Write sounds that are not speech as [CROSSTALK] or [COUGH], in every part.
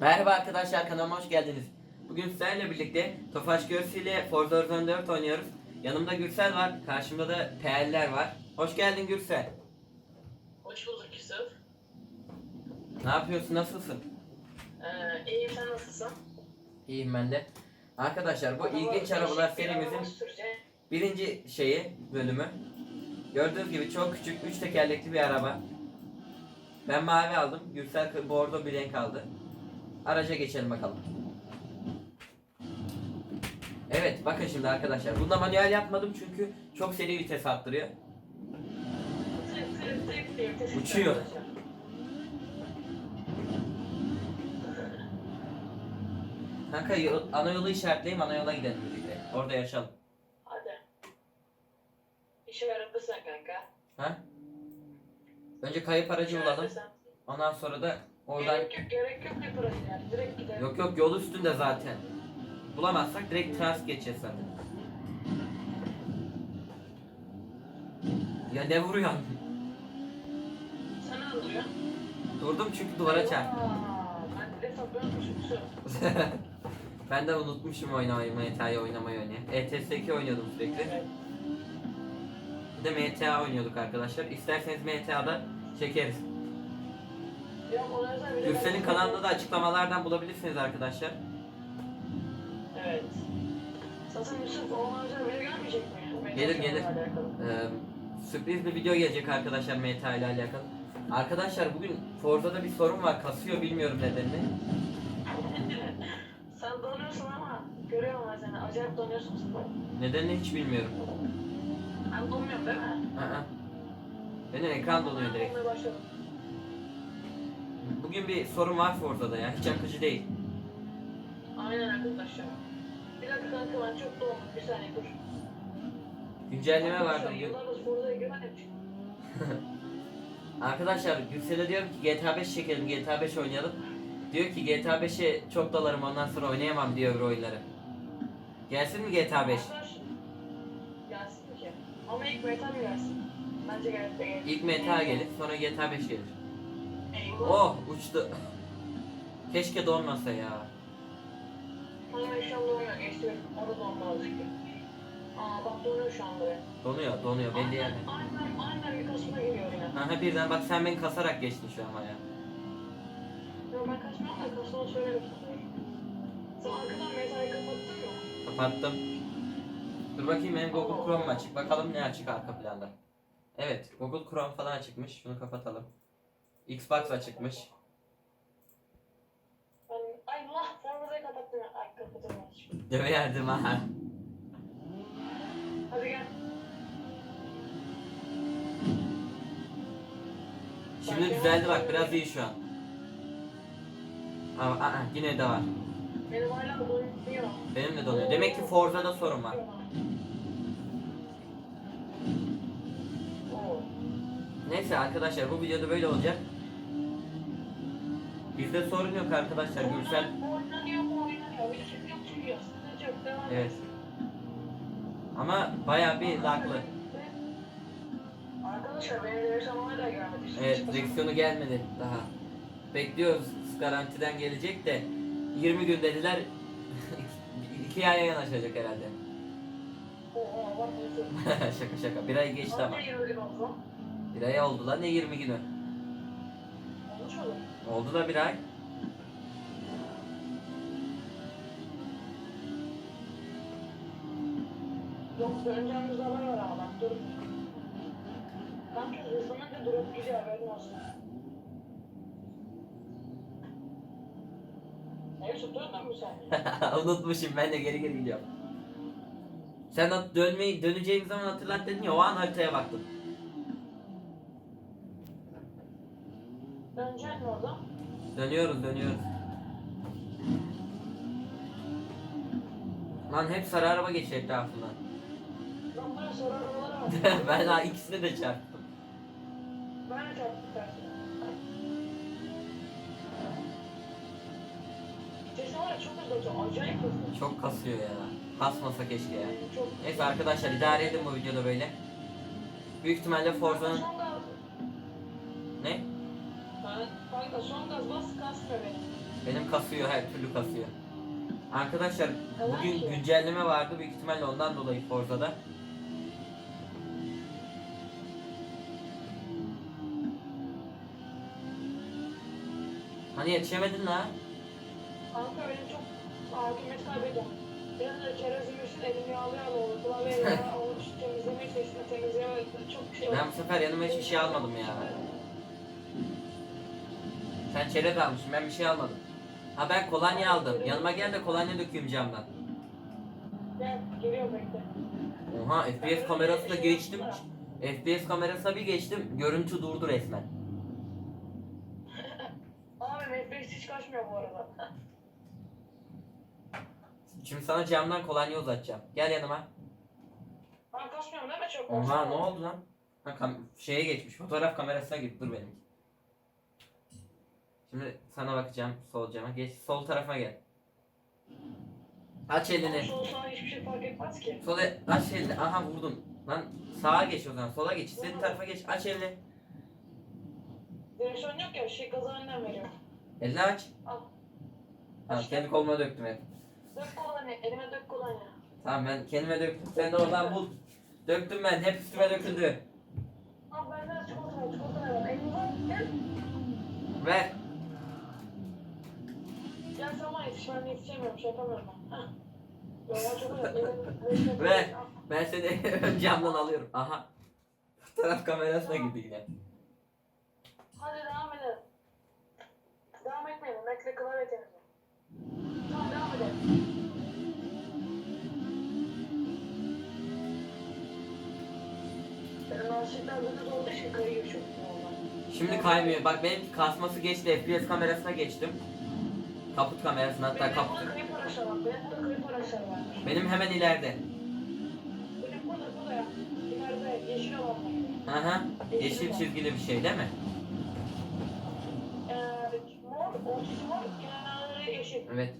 Merhaba arkadaşlar kanalıma hoş geldiniz. Bugün sizlerle birlikte Tofaş Görsel ile Forza Horizon 4 oynuyoruz. Yanımda Gürsel var, karşımda da PL'ler var. Hoş geldin Gürsel. Hoş bulduk Yusuf. Ne yapıyorsun, nasılsın? Ee, iyiyim sen nasılsın? İyiyim ben de. Arkadaşlar bu ilginç arabalar serimizin birinci şeyi, bölümü. Gördüğünüz gibi çok küçük, üç tekerlekli bir araba. Ben mavi aldım, Gürsel bordo bir renk aldı. Araca geçelim bakalım. Evet, bakın şimdi arkadaşlar. Bunda manuel yapmadım çünkü çok seri vites arttırıyor. Uçuyor. Kanka ana yolu işaretleyeyim, ana yola gidelim birlikte. Orada yaşayalım. Hadi. İşe yarabısın kanka. Ha? Önce kayıp aracı bulalım. Ondan sonra da oradan... Gerek yok gerek yok yaparız yani. Direkt gidelim. Yok yok yol üstünde zaten. Bulamazsak direkt trans geçeceğiz zaten. Ya ne vuruyorsun? Ne alıyorsun? Durdum çünkü duvara çarptım. Ben direkt saplıyormuşum. [LAUGHS] ben de unutmuşum oynamayı, MTA'yı oynamayı oynayan. ETS2 oynuyordum sürekli. Evet. Bir de MTA oynuyorduk arkadaşlar. İsterseniz MTA'da çekeriz. Gürsel'in kanalında da açıklamalardan bulabilirsiniz arkadaşlar. Evet. Zaten Yusuf ona özel video gelmeyecek mi? Gelir, gelir. Ee, sürpriz bir video gelecek arkadaşlar MTA ile alakalı. Arkadaşlar bugün Forza'da bir sorun var. Kasıyor bilmiyorum nedenini. [LAUGHS] Sen donuyorsun ama görüyorum ben seni. Acayip donuyorsun sen. Nedenini hiç bilmiyorum. Ben donmuyorum değil mi? Aa. Benim ekran donuyor direkt. Bugün bir sorun var Forza'da ya. Hiç akıcı değil. Aynen arkadaşlar. Bir dakika kanka ben çok doğum. Bir saniye dur. Güncelleme vardı bugün. Yıllardır Forza'ya güvenip [LAUGHS] Arkadaşlar Gülsel'e diyorum ki GTA 5 çekelim, GTA 5 oynayalım. Diyor ki GTA 5'e çok dalarım ondan sonra oynayamam diyor öbür oyunları. Gelsin mi GTA 5? Arkadaş, Gelsin ki. Ama ilk metal gelsin. Bence gelir. İlk MTA gelir, sonra GTA 5 gelir. Oh uçtu. Keşke donmasa ya. Şu anda oynuyor. Geçti. Orada çünkü. Aa bak donuyor şu anda. be. Donuyor, donuyor belli yani. Aynen, aynen bir kasma geliyor yine. Aha birden bak sen beni kasarak geçtin şu an ya. Yok ben kasmıyorum da kasmanı söylerim sana. Sen arkadan metali kapattın mı? Kapattım. Dur bakayım benim Google Chrome açık. Bakalım ne açık arka planda. Evet, Google Chrome falan açıkmış. Şunu kapatalım. Xbox açıkmış. Ben, ay Allah formatayı kapattım. Ay kapatamıyorum. Deve yardım ha. Hadi gel. Şimdi düzeldi bak biraz iyi şu an. Ama aa, yine de var. Benim hala donuyor. Benim de donuyor. Demek ki Forza'da sorun var. Neyse arkadaşlar bu videoda böyle olacak. Bizde sorun yok arkadaşlar. Gürsel Oynanıyor mu oynanıyor. Şey yok çünkü. Devam et. evet. Ama baya bir laglı. Arkadaşlar benim direksiyon hala gelmedi. Evet direksiyonu gelmedi daha. Bekliyoruz garantiden gelecek de 20 gün dediler. [LAUGHS] 2 aya yanaşacak herhalde. [LAUGHS] Şaka şaka. Bir ay geçti ama. Bir ay oldu lan ne 20 günü. Mu? Oldu da bir ay. Yok döneceğimiz zaman var ama bak dur. Kanka hızlanınca durup gidiyor haberin olsun. Evet tutturdun mu sen? [LAUGHS] Unutmuşum ben de geri geri gidiyorum. Sen dönmeyi döneceğim zaman hatırlat dedin ya o an haritaya baktım. Döneceksin mi orada? Dönüyoruz dönüyoruz. Lan hep sarı araba geçiyor etrafından. [LAUGHS] Ben daha ikisine de çarptım. Ben de çarptım tersine. Çok kasıyor ya. Kasmasa keşke ya. Neyse arkadaşlar idare edin bu videoda böyle. Büyük ihtimalle Forza'nın ne? Kanka son gaz bas kasmıyor beni. Benim kasıyor her türlü kasıyor. Arkadaşlar bugün güncelleme vardı büyük ihtimalle ondan dolayı Forza'da. Hani yetişemedin la? Kanka öyle çok hakimiyet kaybediyorum. Biraz da çerez yemişsin elim yağlı yağlı oldu. Klavye yağlı [LAUGHS] olmuş temizlemeyi seçtim temizleme çok şey Ben bu sefer yanıma hiçbir şey almadım ya. Sen çerez almışsın ben bir şey almadım. Ha ben kolonya aldım. Yanıma gel de kolonya dökeyim camdan. Gel geliyorum bekle. Oha FPS kamerasına geçtim. FPS kamerasına bir geçtim. Görüntü durdu resmen. [LAUGHS] Abi FPS hiç kaçmıyor bu arada. Şimdi sana camdan kolonya uzatacağım. Gel yanıma. Ben kaçmıyorum değil mi çok? Oha ne oldu lan? Ha, kam- şeye geçmiş. Fotoğraf kamerasına gitti. Dur benim. Şimdi sana bakacağım sol cama. Geç sol tarafa gel. Aç elini. Sol sağ hiçbir şey fark etmez ki. Sola aç elini. Aha vurdun. Lan sağa geç o zaman. Sola geç. Senin tarafa geç. Aç elini. Direksiyon yok ya şey gaza annem veriyor. Elini aç. Al. Tamam kendi koluma döktüm hep. Dök kolonya elime dök kolonya. Tamam ben kendime döktüm. Sen de oradan bul. Döktüm ben. Hep üstüme döküldü. Al benden çikolata çikolata var? Elini gel. Ver. Gel sen bana yetiş ben yetişemiyorum şey yapamıyorum ben. Heh. Çok. Ver. Ben seni [LAUGHS] ön camdan alıyorum. Aha. Fotoğraf kamerasına girdi yine. Hadi devam edelim. Devam etmeyelim. Bekle klavye temizle. Tamam devam edelim. Benim lastikler böyle olduğu için kayıyor çok. Şimdi kaymıyor. Bak benim kasması geçti. FPS kamerasına geçtim. Kaput kamerasına hatta kaput. Benim hemen ileride. Aha. Yeşil çizgili bir şey değil mi? Ee. Evet.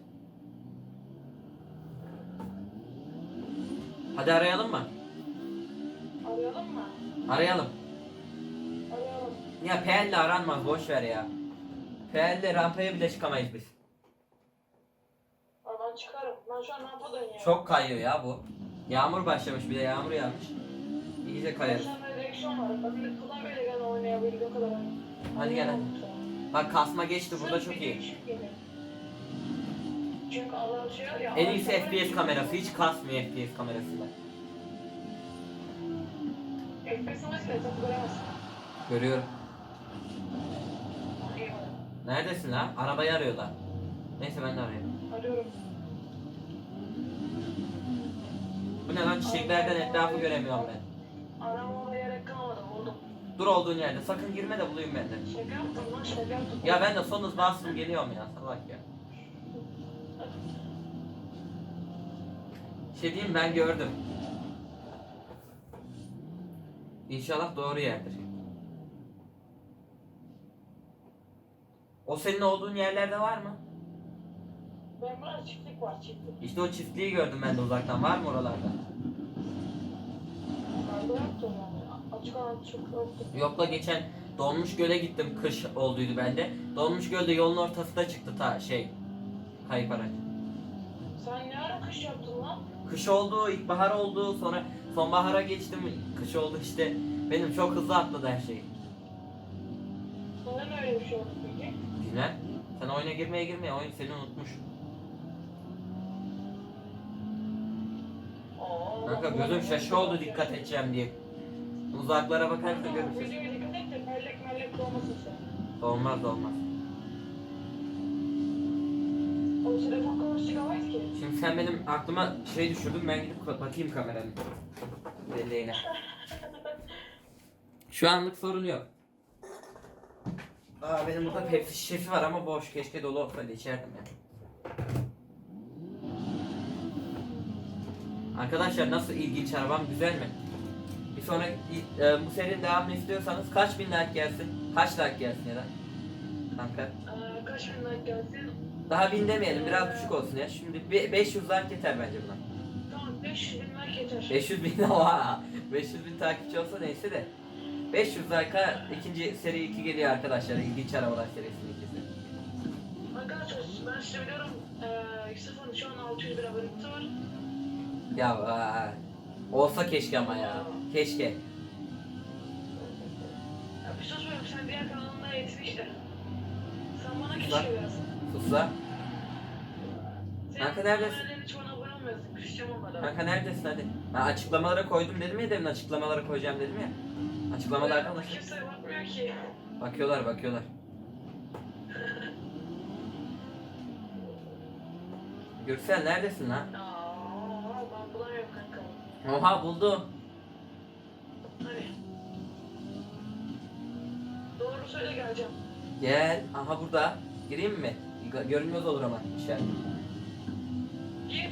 Hadi arayalım mı? Arayalım mı? Arayalım. Arayalım. Ya PL aranmaz boş ver ya. PL rampaya bile çıkamayız biz. Aa, ben çıkarım. Ben ya? Çok kayıyor ya bu. Yağmur başlamış bir de yağmur yağmış. İyice kayar. Hadi gel hadi. Bak kasma geçti burada çok iyi. Çünkü anlatıyor ya. En iyisi. FPS kamerası hiç kasmıyor FPS kamerasıyla. FPS kamerasıyla. Görüyorum. Neredesin lan? Arabayı arıyorlar. Neyse ben de arayayım. Arıyorum. Ne lan çiçeklerden etrafı göremiyorum ben. Gerek kalmadı. Buldum. Dur olduğun yerde sakın girme de bulayım ben de. Şaka yaptım lan şaka yaptım. Ya ben de son hız bastım geliyorum ya salak ya. Şey diyeyim ben gördüm. İnşallah doğru yerdir. O senin olduğun yerlerde var mı? Ben biraz çiftlik var çiftlik. İşte o çiftliği gördüm ben de uzaktan. Var mı oralarda? Nerede yoktu yani. Açık alan çok yoktu. Yokla geçen Donmuş Göl'e gittim. Kış olduydu bende. Donmuş Göl'de yolun ortasında çıktı ta şey. Kayıp araç. Sen ne ara kış yaptın lan? Kış oldu, ilkbahar oldu, sonra sonbahara geçtim, kış oldu işte. Benim çok hızlı atladı her şey. Neden öyle bir şey oldu peki? Bilmem. Sen oyuna girmeye girmeye oyun seni unutmuş. Oo, Kanka gözüm şaşı oldu dikkat edeceğim diye. Uzaklara bakarsa doğmasın sen. Olmaz olmaz. Şimdi sen benim aklıma şey düşürdün ben gidip ka- bakayım kameranın belleğine. Şu anlık sorun yok. Aa benim burada Pepsi şişesi var ama boş. Keşke dolu olsaydı içerdim yani. Arkadaşlar nasıl ilginç arabam güzel mi? Bir sonraki e, bu serinin devamını istiyorsanız kaç bin like gelsin? Kaç like gelsin ya da? Kanka. Ee, kaç bin like gelsin? Daha bin demeyelim biraz düşük olsun ya. Şimdi bir 500 like yeter bence buna. Tamam 500 bin like yeter. 500 bin [LAUGHS] oha 500 bin takipçi olsa neyse de 500 like'a ikinci seri 2 geliyor arkadaşlar ilginç arabalar serisinin ikisi. Arkadaşlar ben size biliyorum eee Yusuf'un şu an 600 bir abonesi var. Ya aa, olsa keşke ama ya. Keşke. Ya bir söz veriyorum sen diğer kanalında yetin işte. Sen bana keşke biraz. Susla. Senin Kanka neredesin? kanalına hiç bana abone olmuyorsun. Küseceğim onlara. Kanka neredesin hadi? Ha, açıklamalara koydum dedim ya demin açıklamalara koyacağım dedim ya. Açıklamalarda Ama mı? Kimse bakmıyor ki. Bakıyorlar bakıyorlar. [LAUGHS] Gürsel neredesin lan? Aa, ben. Oha buldum. Hani. Doğru söyle geleceğim. Gel. Aha burada. Gireyim mi? Gö- Görünmez olur ama işaret. Gir.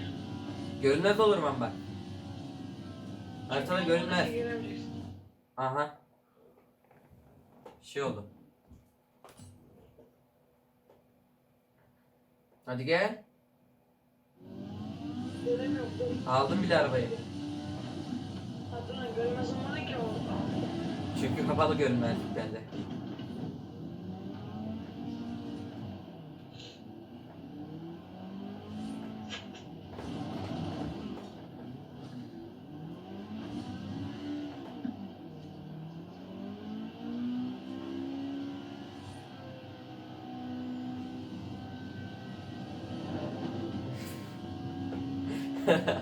Görünmez olurum ama bak. Haritada Çünkü görünmez. olmadan giremeyeceksin. Aha. Şey oldu. Hadi gel. Göremiyorum. Aldım bile arabayı. Görmez olmadı ki o. Çünkü kapalı görünmezlik bende.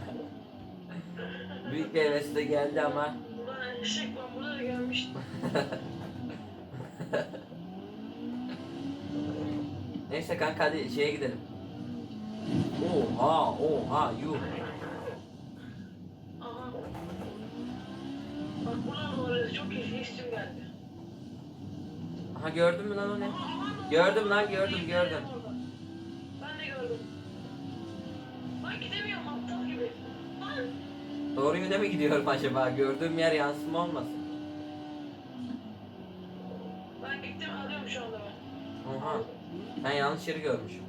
[LAUGHS] Büyük bir hevesle geldi ama Ulan eşek ben burada da gelmiştim. [LAUGHS] Neyse kanka hadi şeye gidelim. Oha oha yuh. Aha. Bak buradan doğru çok iyi geldi. Aha gördün mü lan o ne? Aha, aha, Gördüm lan, gördüm, gördüm. Yöne mi gidiyorum acaba? Gördüğüm yer yansıma olmasın? Ben gittim alıyorum şu anda ben. Oha. Ben yanlış yeri görmüşüm.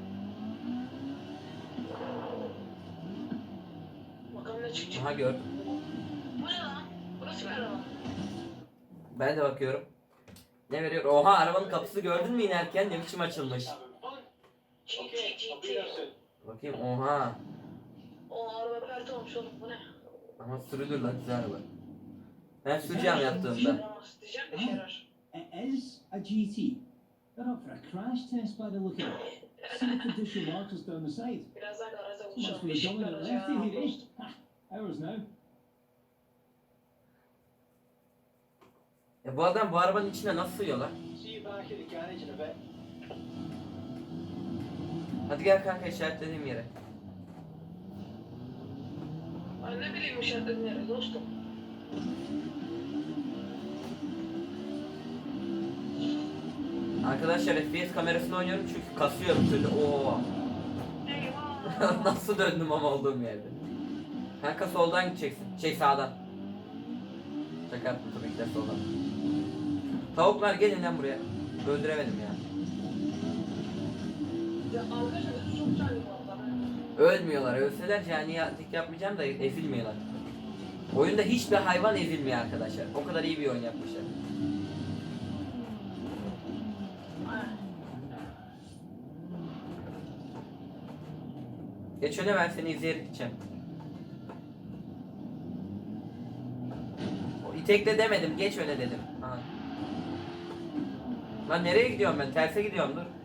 Bakalım ne çıkacak. Aha gördüm. Bu ne lan? Burası bir araba. Ben de bakıyorum. Ne veriyor? Oha arabanın kapısı gördün mü inerken ne biçim açılmış. Bakayım oha. O araba pert olmuş oğlum bu ne? Ama sürülür lan güzel araba. Ben süreceğim yaptığımda. İs a GT. They're up for a crash test by the look of it. See the dish will mark us down the side. Birazdan garaja Much for the dominant lefty ya. here, eh? Ha, ours now. Ya bu adam bu arabanın içine nasıl sığıyor lan? See you back at the garage in a bit. Hadi gel kanka işaretlediğim yere. İşaretlerin yere dostum. Arkadaşlar FPS kamerasını oynuyorum çünkü kasıyor bir türlü. Oo. [LAUGHS] Nasıl döndüm ama olduğum yerde. Kanka soldan gideceksin. Şey sağdan. Şaka yaptım tabii ki de soldan. Tavuklar gelin lan buraya. Öldüremedim ya. Ölmüyorlar. Ölseler caniyelik yapmayacağım da ezilmiyorlar. Oyunda hiçbir hayvan ezilmiyor arkadaşlar. O kadar iyi bir oyun yapmışlar. Geç öne ben seni izleyerek gideceğim. İtekle demedim, geç öne dedim. Aha. Lan nereye gidiyorum ben? Terse gidiyorum dur.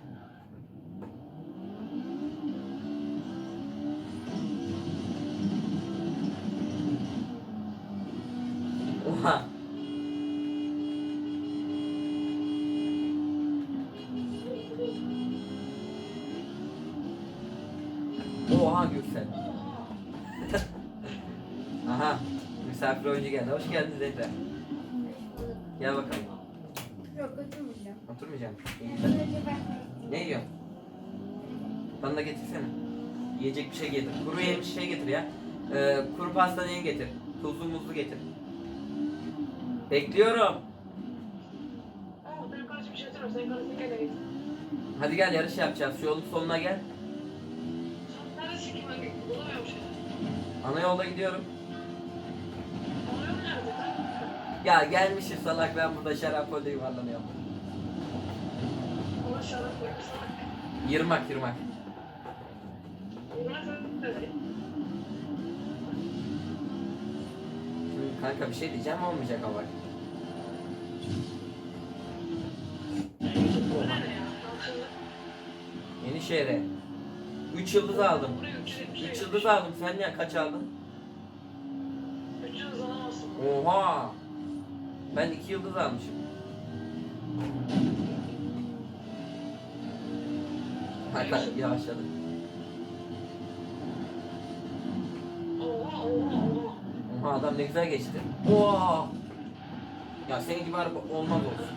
Ben Ne yiyorsun? Bana da getirsene. Yiyecek bir şey getir. Kuru yemiş şey getir ya. Ee, kuru pastaneye getir. Tuzlu muzlu getir. Bekliyorum. Şey. Hadi gel yarış yapacağız. Şu yolun sonuna gel. Sen neredesin ki ben bulamıyorum şey. Ana yolda gidiyorum. Ya gelmişim salak ben burada şarap kolde yuvarlanıyorum. Ona şarap koymuş salak. Yırmak yırmak. Şimdi kanka bir şey diyeceğim olmayacak ama ya? Aslında Yenişehir'e. 3 yıldız aldım. buraya üç- üç- 3 yıldız aldım. Sen ne kaç aldın? Üç yıldız alamazsın. Oha. Ben 2 yıldız almışım. Kanka yavaşladı. Oha adam ne güzel geçti. Oha. Ya senin gibi araba olmaz olsun.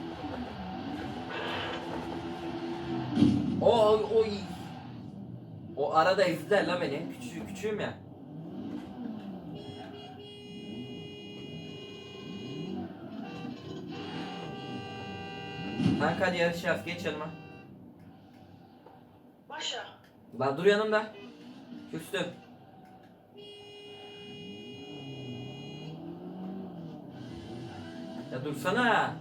O o O arada ezdiler la beni. Küçüğüm, küçüğüm ya. Kanka hadi yarış yaz. Geç yanıma. Lan dur yanımda. Küstüm. Ya dursana.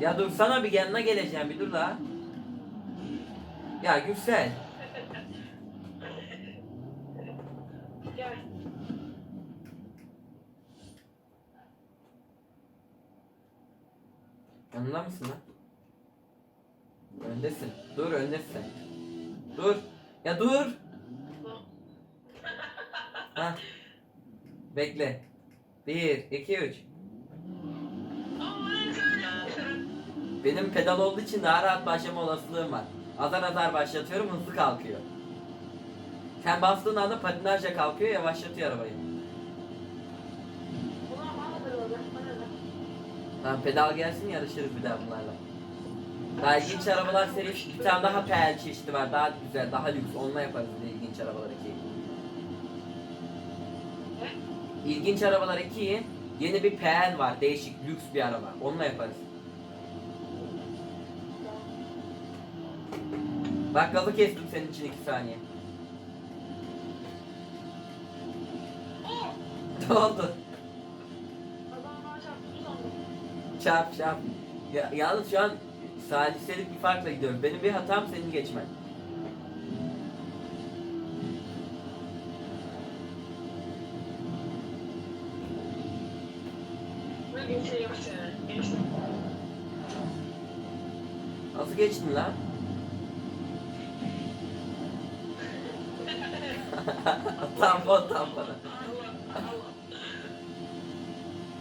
Ya dursana bir yanına geleceğim bir dur la. Ya Gürsel. Yanında mısın lan? Öndesin. Dur öndesin. Dur. Ya dur. [LAUGHS] ha. Bekle. Bir, iki, üç. Benim pedal olduğu için daha rahat başlama olasılığım var. Azar azar başlatıyorum hızlı kalkıyor. Sen bastığın anda patinajla kalkıyor yavaşlatıyor arabayı. Tamam pedal gelsin yarışırız bir daha bunlarla. Daha ilginç arabalar serisi bir tane daha PL çeşidi var. Daha güzel, daha lüks. Onunla yaparız bir ilginç arabalar 2'yi. İlginç arabalar 2'yi yeni bir PL var. Değişik, lüks bir araba. Onunla yaparız. Bak gazı kestim senin için 2 saniye. ne oldu? Çarp çarp. Ya, yalnız şu an saliselik bir farkla gidiyorum. Benim bir hatam senin geçmen. Nasıl geçtin lan? [LAUGHS] tampon tampona.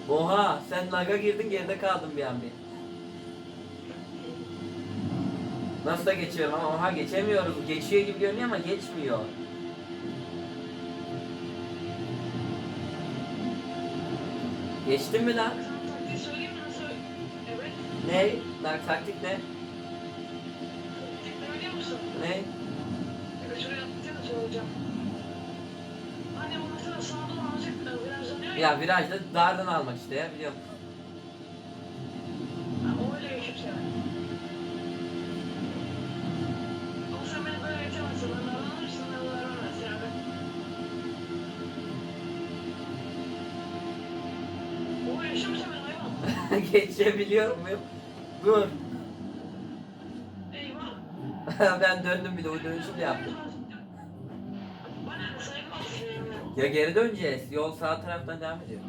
Oha sen laga girdin geride kaldın bir an bir. Nasıl da geçiyorum ama oha geçemiyoruz. Geçiyor gibi görünüyor ama geçmiyor. Geçtin mi lan? Ne? Lan taktik ne? Ne? Ya virajda dardan almak işte ya biliyorum. [LAUGHS] Geçebiliyor muyum? Dur. Eyvah. ben döndüm bir de o dönüşü de yaptım. Ya geri döneceğiz. Yol sağ taraftan devam ediyor.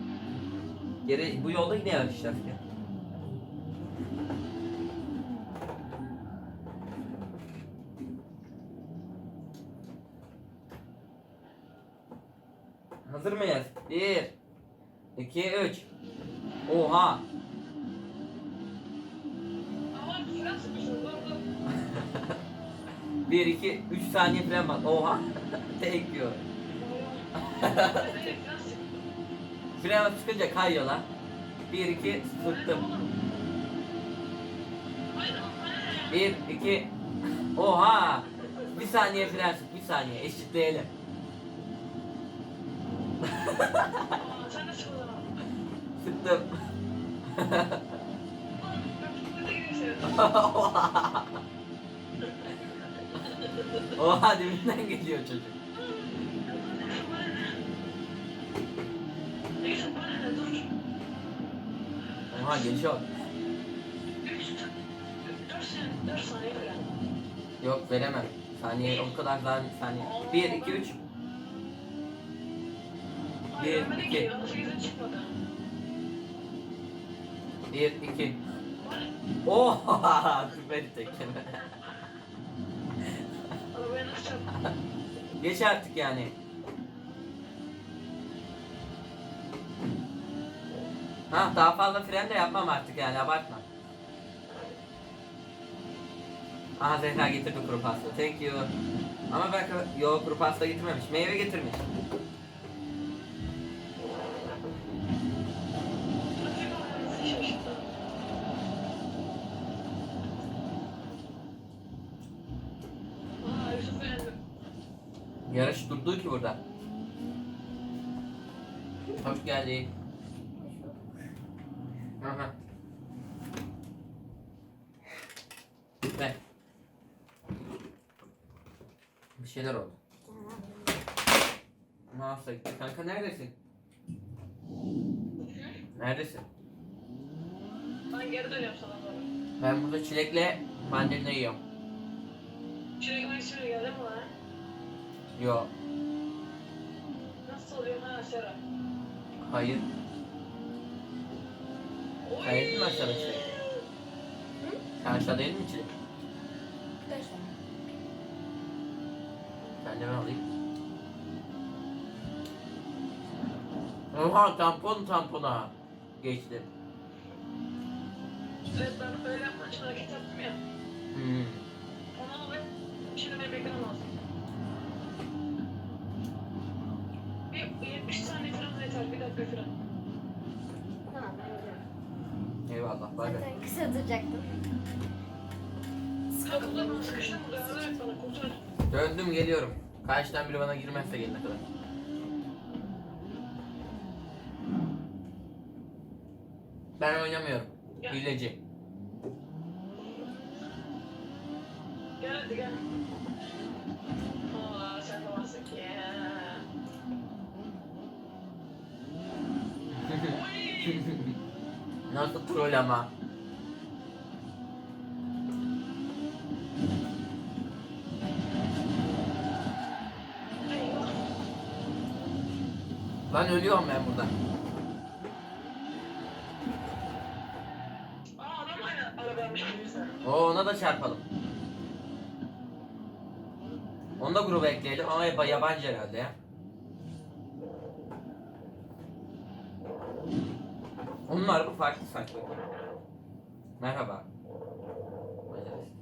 Geri bu yolda yine yarışacağız ya. Hazır mıyız? Bir, iki, üç. Oha! 1, 2, 3 saniye fren bas. Oha. [LAUGHS] Tek diyor. [LAUGHS] fren bas çıkınca kayıyor lan. 1, 2, sıktım. 1, 2, oha. Bir saniye fren sık, bir saniye eşitleyelim. [LAUGHS] sıktım. Oha. dibinden geliyor çocuk. Oha geçiyor. Üç, dört sene. 4 saniye fren. Yok veremem. Saniye o kadar daha saniye. 1 2 3 Hayır, Bir, vermedi iki. ki. 18'e çıkmadı. 1 2 Oha süper tekleme. [LAUGHS] Geç artık yani. Ha daha fazla fren de yapmam artık yani abartma. Aha Zehra getirdi kuru pasta. Thank you. Ama belki yo kuru pasta getirmemiş. Meyve getirmiş. Geldin. Aha. Ve bir şeyler oldu. Mouse'a gitti. Kanka neredesin? Neredesin? Ben geri dönüyorum sana doğru. Ben burada çilekle mandalina yiyorum. Çilek Maxim'e geldi mi lan? Yo, Nasıl oluyor ha Sera? Hayır. Sen yedin mi aşağıda çilek? Sen aşağıda yedin mi çilek? Arkadaşlar. Ben de ben alayım. Oha tampon tampona geçti. Evet ben öyle yapmak için hareket yaptım ya. Hmm. Ona dolayı şimdi beni beklemem lazım. Bir 70 saniye falan yeter. Bir dakika falan. Tamam ben gidiyorum. Eyvallah bay bay. Zaten kısa duracaktım. Burada. Kurtar. Döndüm geliyorum. Karşıdan biri bana girmezse gelene kadar. Ben oynamıyorum. Hileci. Troll ama? Lan ölüyorum ben burada. Oo ona da çarpalım. Onu da gruba ekleyelim ama yab- yabancı herhalde ya. Onun araba farklı sanki. Merhaba. Macarist.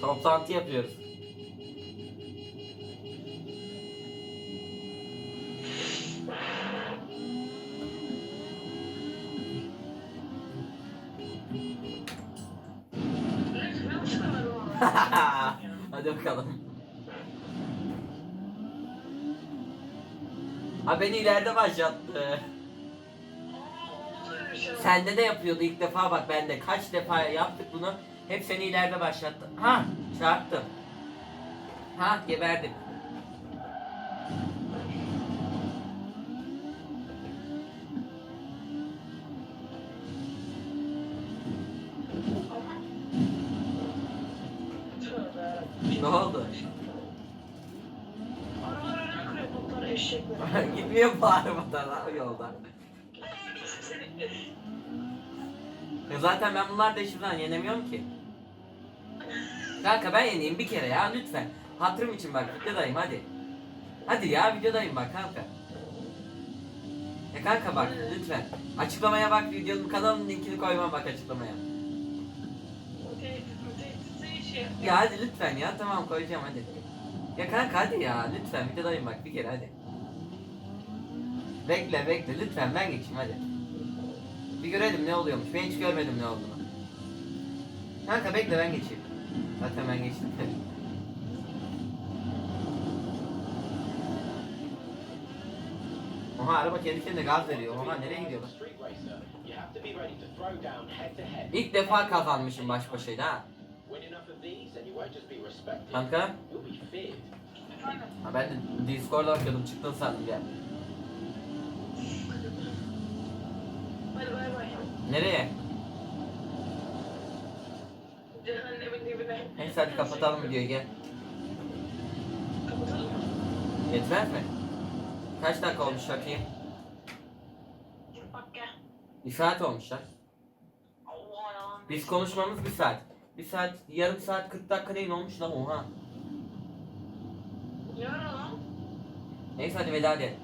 Toplantı yapıyoruz. Bakalım. Ha beni ileride başlattı. Sende de yapıyordu ilk defa bak bende. Kaç defa yaptık bunu. Hep seni ileride başlattı. Ha çarptım. Ha geberdim. Yolda. Ya zaten ben bunlar da hiçbirinden yenemiyorum ki. Kanka ben yeneyim bir kere ya lütfen. Hatırım için bak videodayım hadi. Hadi ya videodayım bak kanka. Ya kanka bak lütfen. Açıklamaya bak videonun kanalın linkini koymam bak açıklamaya. Ya hadi lütfen ya tamam koyacağım hadi. Ya kanka hadi ya lütfen videodayım bak bir kere hadi. Bekle bekle lütfen ben geçeyim hadi. Bir görelim ne oluyormuş. Ben hiç görmedim ne olduğunu. Kanka bekle ben geçeyim. Zaten ben geçtim. Oha araba kendi kendine gaz veriyor. Oha nereye gidiyor. İlk defa kazanmışım baş başaydı ha. Kanka. Ha ben de Discord'da bakıyordum çıktın sandım ya. Hadi Nereye? Cehennemin dibine. Neyse hadi kapatalım videoyu gel. Kapatalım mı? Yetmez mi? Kaç dakika olmuş bakayım? Bak gel. Bir saat olmuşlar. Allah. Biz konuşmamız bir saat. Bir saat, yarım saat 40 dakika neyin olmuş lan oha. Ne ara lan? Neyse hadi veda edelim.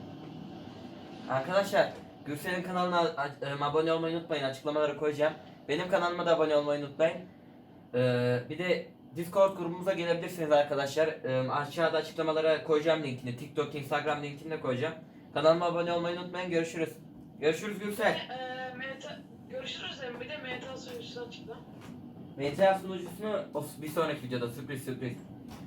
Arkadaşlar Gürsel'in kanalına e, abone olmayı unutmayın. Açıklamaları koyacağım. Benim kanalıma da abone olmayı unutmayın. Ee, bir de Discord grubumuza gelebilirsiniz arkadaşlar. Ee, aşağıda açıklamalara koyacağım linkini. TikTok, Instagram linkini de koyacağım. Kanalıma abone olmayı unutmayın. Görüşürüz. Görüşürüz Gürsel. Eee meta... Görüşürüz hem bir de meta sunucusu açıkla. MTA sunucusunu bir sonraki videoda sürpriz sürpriz.